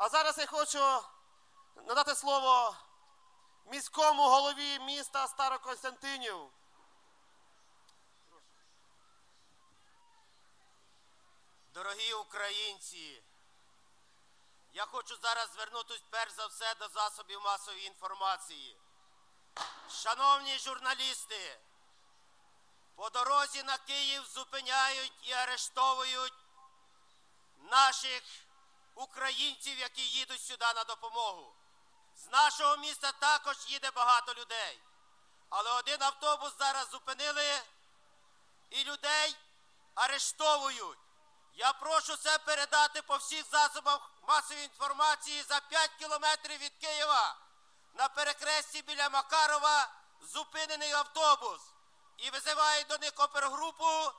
А зараз я хочу надати слово міському голові міста Старокостянтинів. Дорогі українці, я хочу зараз звернутися перш за все до засобів масової інформації. Шановні журналісти, по дорозі на Київ зупиняють і арештовують наших українців, які їдуть сюди на допомогу. З нашого міста також їде багато людей. Але один автобус зараз зупинили і людей арештовують. Я прошу це передати по всіх засобах масової інформації за 5 кілометрів від Києва. На перекресті біля Макарова зупинений автобус і визивають до них опергрупу,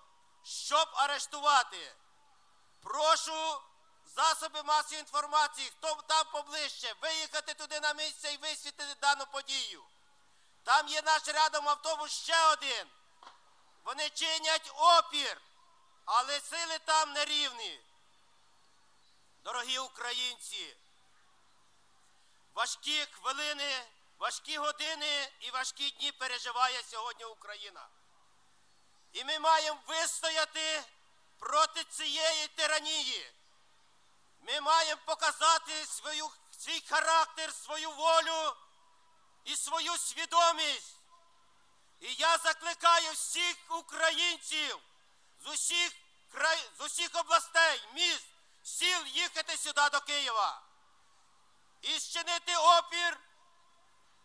щоб арештувати. Прошу засоби масової інформації, хто там поближче, виїхати туди на місце і висвітлити дану подію. Там є наш рядом автобус ще один. Вони чинять опір, але сили там нерівні. Дорогі українці, важкі хвилини, важкі години і важкі дні переживає сьогодні Україна. І ми маємо вистояти проти цієї тиранії. Ми маємо показати свою, свій характер, свою волю і свою свідомість. І я закликаю всіх українців з усіх, край... з усіх областей, міст, сіл їхати сюди до Києва і зчинити опір,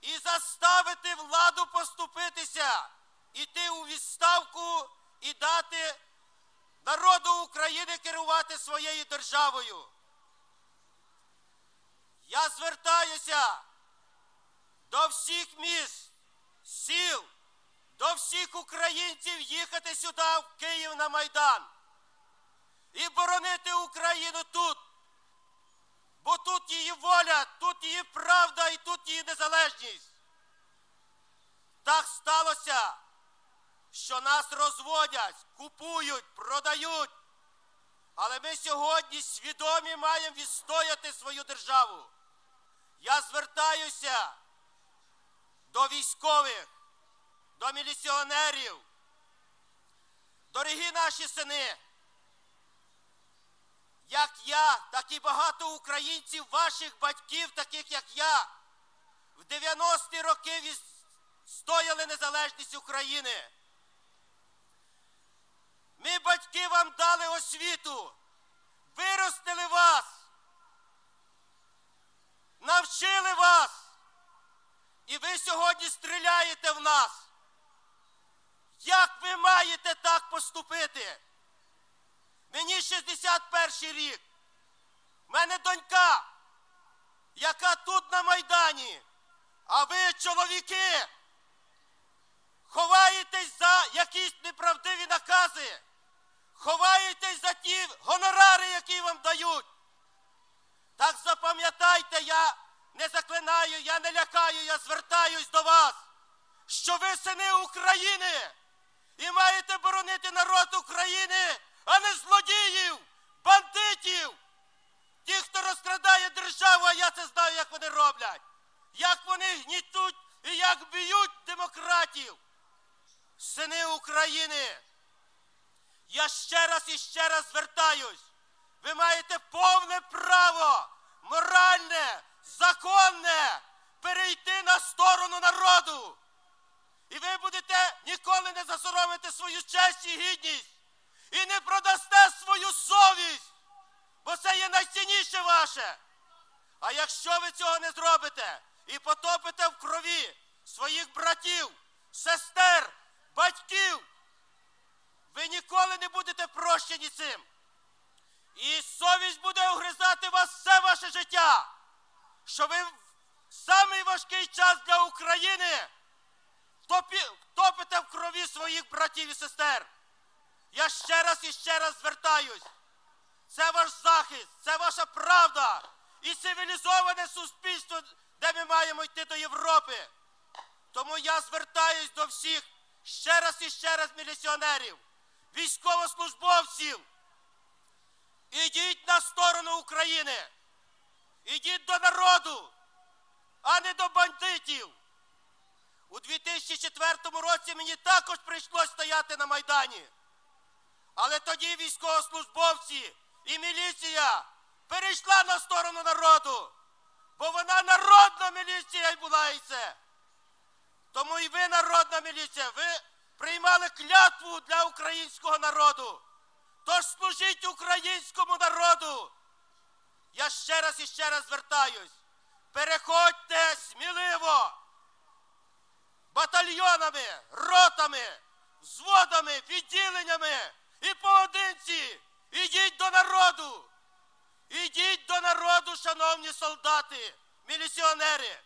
і заставити владу поступитися, іти у відставку і дати народу України керувати своєю державою. Я звертаюся до всіх міст, сіл, до всіх українців їхати сюди, в Київ на Майдан і боронити Україну тут. Бо тут її воля, тут її правда і тут її незалежність. Так сталося, що нас розводять, купують, продають. Але ми сьогодні свідомі маємо відстояти свою державу. Я звертаюся до військових, до міліціонерів. Дорогі наші сини, як я, так і багато українців, ваших батьків, таких як я, в 90-ті роки відстояли незалежність України. Ми, батьки, вам дали освіту, виростили вас, навчили вас. І ви сьогодні стріляєте в нас. Як ви маєте так поступити? Мені 61 рік. У мене донька, яка тут на Майдані. А ви, чоловіки, ховаєтесь за якісь неправдиві накази, ховаєтесь за ті гонорари, які вам дають. Так запам'ятайте, я не заклинаю, я не лякаю, я звертаюсь до вас, що ви сини України і маєте боронити народ України, а не злодіїв, бандитів, тих, хто розкрадає державу, а я це знаю, як вони роблять, як вони гнітуть і як б'ють демократів. Сини України. Я ще раз і ще раз звертаюсь. Ви маєте повне право, моральне, законне перейти на сторону народу. І ви будете ніколи не засоромити свою честь і гідність. І не продасте свою совість, бо це є найцінніше ваше. А якщо ви цього не зробите і потопите в крові своїх братів, сестер, батьків, ви ніколи не будете прощені цим. І совість буде огризати вас все ваше життя, що ви в самий важкий час для України топите в крові своїх братів і сестер. Я ще раз і ще раз звертаюсь. Це ваш захист, це ваша правда і цивілізоване суспільство, де ми маємо йти до Європи. Тому я звертаюсь до всіх ще раз і ще раз міліціонерів, військовослужбовців. Ідіть на сторону України. ідіть до народу, а не до бандитів. У 2004 році мені також прийшлось стояти на Майдані. Але тоді військовослужбовці і міліція перейшла на сторону народу, бо вона народна міліція й була і це. Тому і ви народна міліція, ви приймали клятву для українського народу. Тож служіть українському народу. Я ще раз і ще раз звертаюсь. Переходьте сміливо батальйонами, ротами, взводами, відділеннями і поодинці. Ідіть до народу. Ідіть до народу, шановні солдати, міліціонери.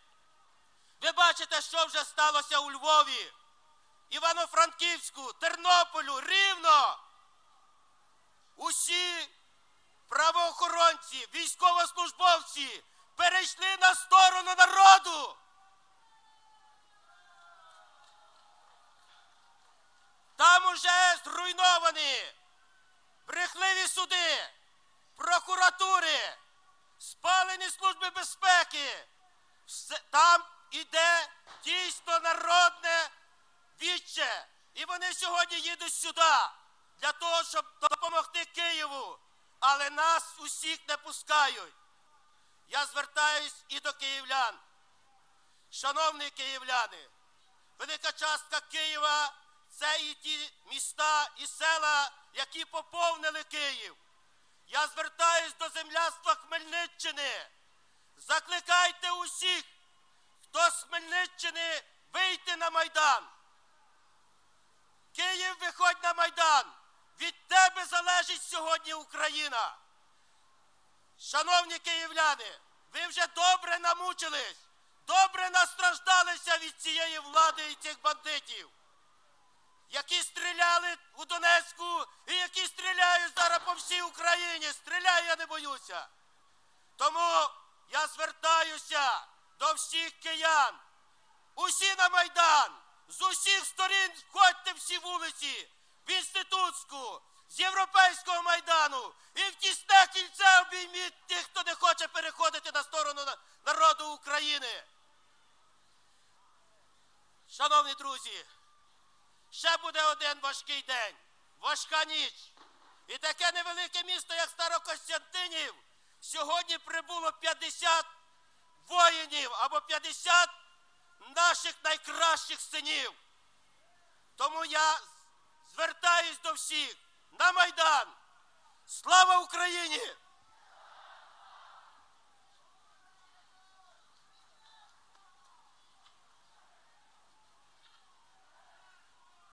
Ви бачите, що вже сталося у Львові, Івано-Франківську, Тернополю, Рівно. Усі правоохоронці, військовослужбовці перейшли на сторону народу. Там уже зруйновані брехливі суди, прокуратури, спалені служби безпеки. Там іде дійсно народне віче. І вони сьогодні їдуть сюди для того, щоб допомогти Києву. Але нас усіх не пускають. Я звертаюсь і до київлян. Шановні київляни, велика частка Києва це і ті міста і села, які поповнили Київ. Я звертаюсь до земляства Хмельниччини. Закликайте усіх, хто з Хмельниччини вийти на Майдан. Київ виходь на Майдан. Від тебе залежить сьогодні Україна. Шановні київляни, ви вже добре намучились, добре настраждалися від цієї влади і цих бандитів, які стріляли у Донецьку і які стріляють зараз по всій Україні. Стріляю, я не боюся. Тому я звертаюся до всіх киян. Усі на Майдан! З усіх сторін входьте всі вулиці, в інститутську, з Європейського майдану і в тісне кільце обійміть тих, хто не хоче переходити на сторону народу України. Шановні друзі, ще буде один важкий день, важка ніч. І таке невелике місто, як Старокостянтинів, сьогодні прибуло 50 воїнів або 50 наших найкращих синів. Тому я звертаюсь до всіх на Майдан. Слава Україні!